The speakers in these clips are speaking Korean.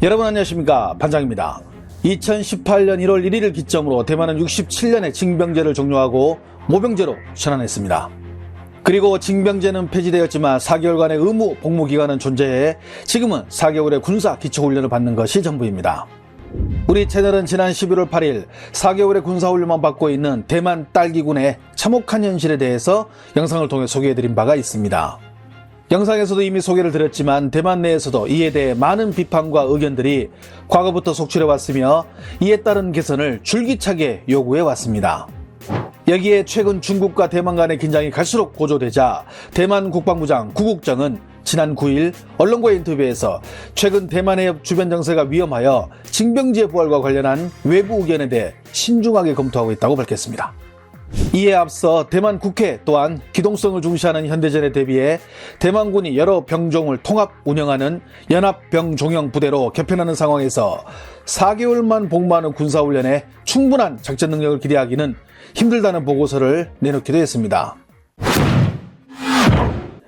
여러분 안녕하십니까 반장입니다. 2018년 1월 1일을 기점으로 대만은 67년의 징병제를 종료하고 모병제로 전환했습니다. 그리고 징병제는 폐지되었지만 4개월간의 의무 복무 기간은 존재해 지금은 4개월의 군사 기초훈련을 받는 것이 전부입니다. 우리 채널은 지난 11월 8일 4개월의 군사훈련만 받고 있는 대만 딸기군의 참혹한 현실에 대해서 영상을 통해 소개해드린 바가 있습니다. 영상에서도 이미 소개를 드렸지만 대만 내에서도 이에 대해 많은 비판과 의견들이 과거부터 속출해 왔으며 이에 따른 개선을 줄기차게 요구해 왔습니다. 여기에 최근 중국과 대만 간의 긴장이 갈수록 고조되자 대만 국방부장 구국정은 지난 9일 언론과의 인터뷰에서 최근 대만의 주변 정세가 위험하여 징병제 부활과 관련한 외부 의견에 대해 신중하게 검토하고 있다고 밝혔습니다. 이에 앞서 대만 국회 또한 기동성을 중시하는 현대전에 대비해 대만군이 여러 병종을 통합 운영하는 연합병종형 부대로 개편하는 상황에서 4개월만 복무하는 군사훈련에 충분한 작전 능력을 기대하기는 힘들다는 보고서를 내놓기도 했습니다.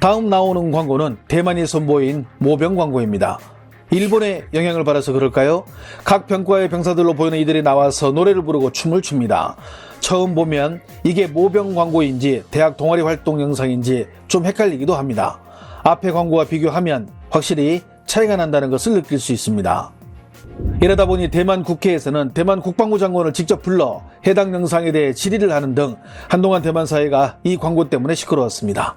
다음 나오는 광고는 대만이 선보인 모병 광고입니다. 일본의 영향을 받아서 그럴까요? 각 병과의 병사들로 보이는 이들이 나와서 노래를 부르고 춤을 춥니다. 처음 보면 이게 모병 광고인지 대학 동아리 활동 영상인지 좀 헷갈리기도 합니다. 앞의 광고와 비교하면 확실히 차이가 난다는 것을 느낄 수 있습니다. 이러다 보니 대만 국회에서는 대만 국방부 장관을 직접 불러 해당 영상에 대해 질의를 하는 등 한동안 대만 사회가 이 광고 때문에 시끄러웠습니다.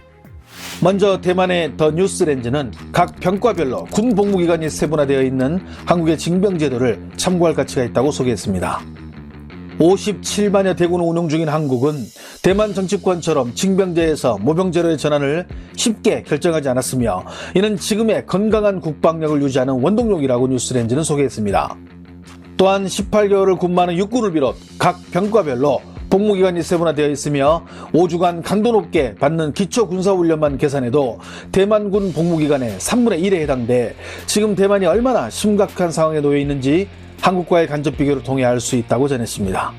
먼저 대만의 더 뉴스렌즈는 각 병과별로 군 복무 기간이 세분화되어 있는 한국의 징병 제도를 참고할 가치가 있다고 소개했습니다. 57만여 대군을 운영 중인 한국은 대만 정치권처럼 징병제에서 모병제로의 전환을 쉽게 결정하지 않았으며 이는 지금의 건강한 국방력을 유지하는 원동력이라고 뉴스렌즈는 소개했습니다. 또한 18개월을 군마는 육군을 비롯 각 병과별로 복무기간이 세분화되어 있으며 5주간 강도 높게 받는 기초군사훈련만 계산해도 대만군 복무기간의 3분의 1에 해당돼 지금 대만이 얼마나 심각한 상황에 놓여 있는지 한국과의 간접 비교를 통해 알 수 있다고 전했습니다.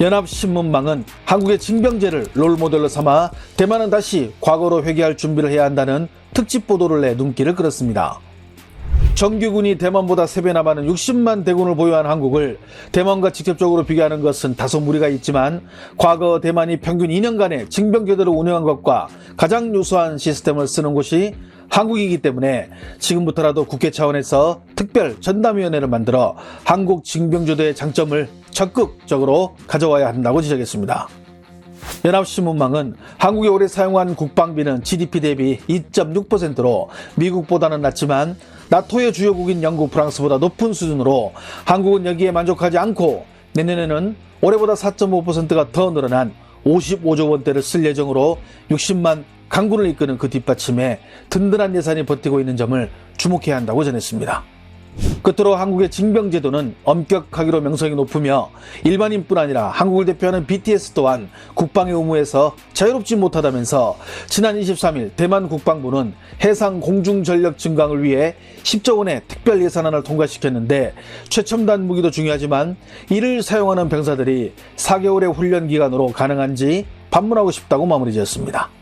연합신문망은 한국의 징병제를 롤모델로 삼아 대만은 다시 과거로 회귀할 준비를 해야 한다는 특집 보도를 내 눈길을 끌었습니다. 정규군이 대만보다 3배나 많은 60만 대군을 보유한 한국을 대만과 직접적으로 비교하는 것은 다소 무리가 있지만 과거 대만이 평균 2년간의 징병제도를 운영한 것과 가장 유사한 시스템을 쓰는 곳이 한국이기 때문에 지금부터라도 국회 차원에서 특별 전담위원회를 만들어 한국 징병제도의 장점을 적극적으로 가져와야 한다고 지적했습니다. 연합신문망은 한국이 올해 사용한 국방비는 GDP 대비 2.6%로 미국보다는 낮지만 나토의 주요국인 영국, 프랑스보다 높은 수준으로 한국은 여기에 만족하지 않고 내년에는 올해보다 4.5%가 더 늘어난 55조 원대를 쓸 예정으로 60만 강군을 이끄는 그 뒷받침에 든든한 예산이 버티고 있는 점을 주목해야 한다고 전했습니다. 끝으로 한국의 징병제도는 엄격하기로 명성이 높으며 일반인뿐 아니라 한국을 대표하는 BTS 또한 국방의 의무에서 자유롭지 못하다면서 지난 23일 대만 국방부는 해상 공중 전력 증강을 위해 10조 원의 특별 예산안을 통과시켰는데 최첨단 무기도 중요하지만 이를 사용하는 병사들이 4개월의 훈련 기간으로 가능한지 반문하고 싶다고 마무리 지었습니다.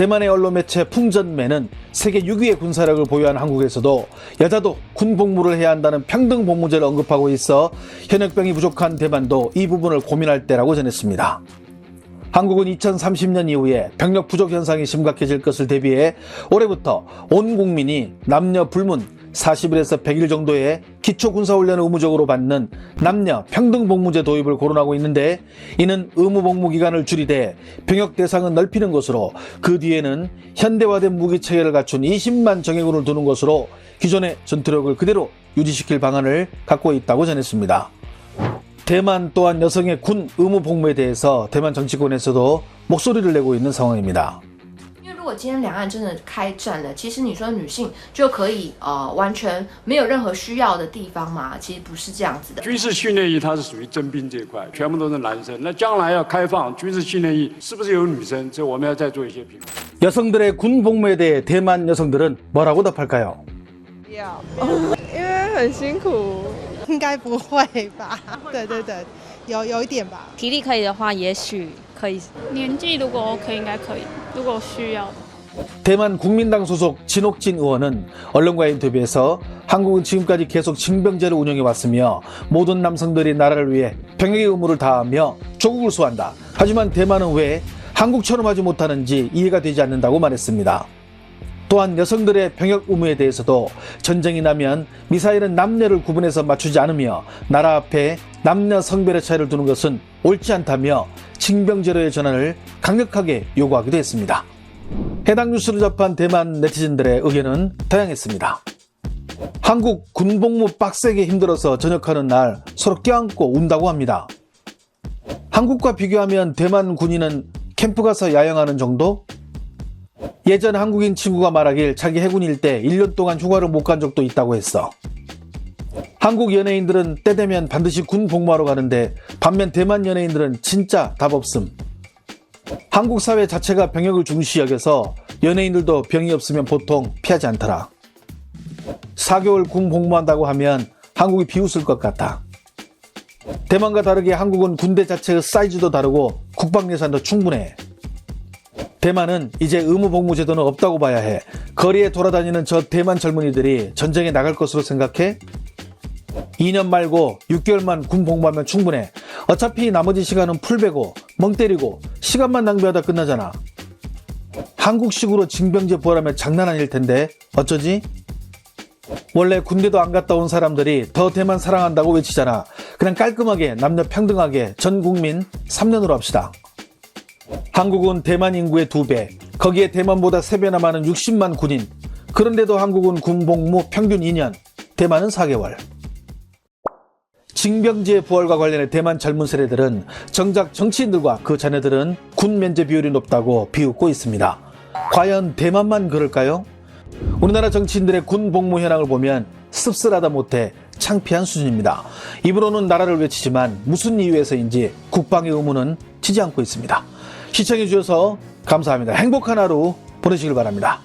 대만의 언론 매체 풍전매는 세계 6위의 군사력을 보유한 한국에서도 여자도 군 복무를 해야 한다는 평등 복무제를 언급하고 있어 현역병이 부족한 대만도 이 부분을 고민할 때라고 전했습니다. 한국은 2030년 이후에 병력 부족 현상이 심각해질 것을 대비해 올해부터 온 국민이 남녀 불문 40일에서 100일 정도의 기초 군사훈련을 의무적으로 받는 남녀 평등 복무제 도입을 거론하고 있는데 이는 의무 복무 기간을 줄이되 병역 대상은 넓히는 것으로 그 뒤에는 현대화된 무기 체계를 갖춘 20만 정예군을 두는 것으로 기존의 전투력을 그대로 유지시킬 방안을 갖고 있다고 전했습니다. 대만 또한 여성의 군 의무 복무에 대해서 대만 정치권에서도 목소리를 내고 있는 상황입니다. 因为如果今天两岸真的开战了，其实你说女性就可以呃完全没有任何需要的地方吗？其实不是这样子的。军事训练役它是属于征兵这一块，全部都是男生。那将来要开放军事训练役，是不是有女生？这我们要再做一些评估。 여성들의 군 복무에 대해 대만 여성들은 뭐라고 답할까요? 要，因为很辛苦。应该不会吧？对对对，有有一点吧。体力可以的话，也许 可以。年纪如果 OK 应该可以，如果需要。 대만 국민당 소속 진옥진 의원은 언론과의 인터뷰에서 한국은 지금까지 계속 징병제를 운영해 왔으며 모든 남성들이 나라를 위해 병역의 의무를 다하며 조국을 수호한다. 하지만 대만은 왜 한국처럼 하지 못하는지 이해가 되지 않는다고 말했습니다. 또한 여성들의 병역 의무에 대해서도 전쟁이 나면 미사일은 남녀를 구분해서 맞추지 않으며 나라 앞에 남녀 성별의 차이를 두는 것은 옳지 않다며 징병제로의 전환을 강력하게 요구하기도 했습니다. 해당 뉴스를 접한 대만 네티즌들의 의견은 다양했습니다. 한국 군복무 빡세게 힘들어서 전역하는 날 서로 껴안고 운다고 합니다. 한국과 비교하면 대만 군인은 캠프 가서 야영하는 정도? 예전 한국인 친구가 말하길 자기 해군일 때 1년 동안 휴가를 못 간 적도 있다고 했어. 한국 연예인들은 때 되면 반드시 군 복무하러 가는데 반면 대만 연예인들은 진짜 답 없음. 한국 사회 자체가 병역을 중시 여겨서 연예인들도 병이 없으면 보통 피하지 않더라. 4개월 군 복무한다고 하면 한국이 비웃을 것 같아. 대만과 다르게 한국은 군대 자체의 사이즈도 다르고 국방 예산도 충분해. 대만은 이제 의무 복무 제도는 없다고 봐야 해. 거리에 돌아다니는 저 대만 젊은이들이 전쟁에 나갈 것으로 생각해? 2년 말고 6개월만 군 복무하면 충분해. 어차피 나머지 시간은 풀베고 멍 때리고 시간만 낭비하다 끝나잖아. 한국식으로 징병제 부활하면 장난 아닐 텐데 어쩌지? 원래 군대도 안 갔다 온 사람들이 더 대만 사랑한다고 외치잖아. 그냥 깔끔하게 남녀 평등하게 전 국민 3년으로 합시다. 한국은 대만 인구의 2배, 거기에 대만보다 3배나 많은 60만 군인. 그런데도 한국은 군복무 평균 2년, 대만은 4개월. 징병제 부활과 관련해 대만 젊은 세대들은 정작 정치인들과 그 자녀들은 군 면제 비율이 높다고 비웃고 있습니다. 과연 대만만 그럴까요? 우리나라 정치인들의 군 복무 현황을 보면 씁쓸하다 못해 창피한 수준입니다. 입으로는 나라를 외치지만 무슨 이유에서인지 국방의 의무는 치지 않고 있습니다. 시청해 주셔서 감사합니다. 행복한 하루 보내시길 바랍니다.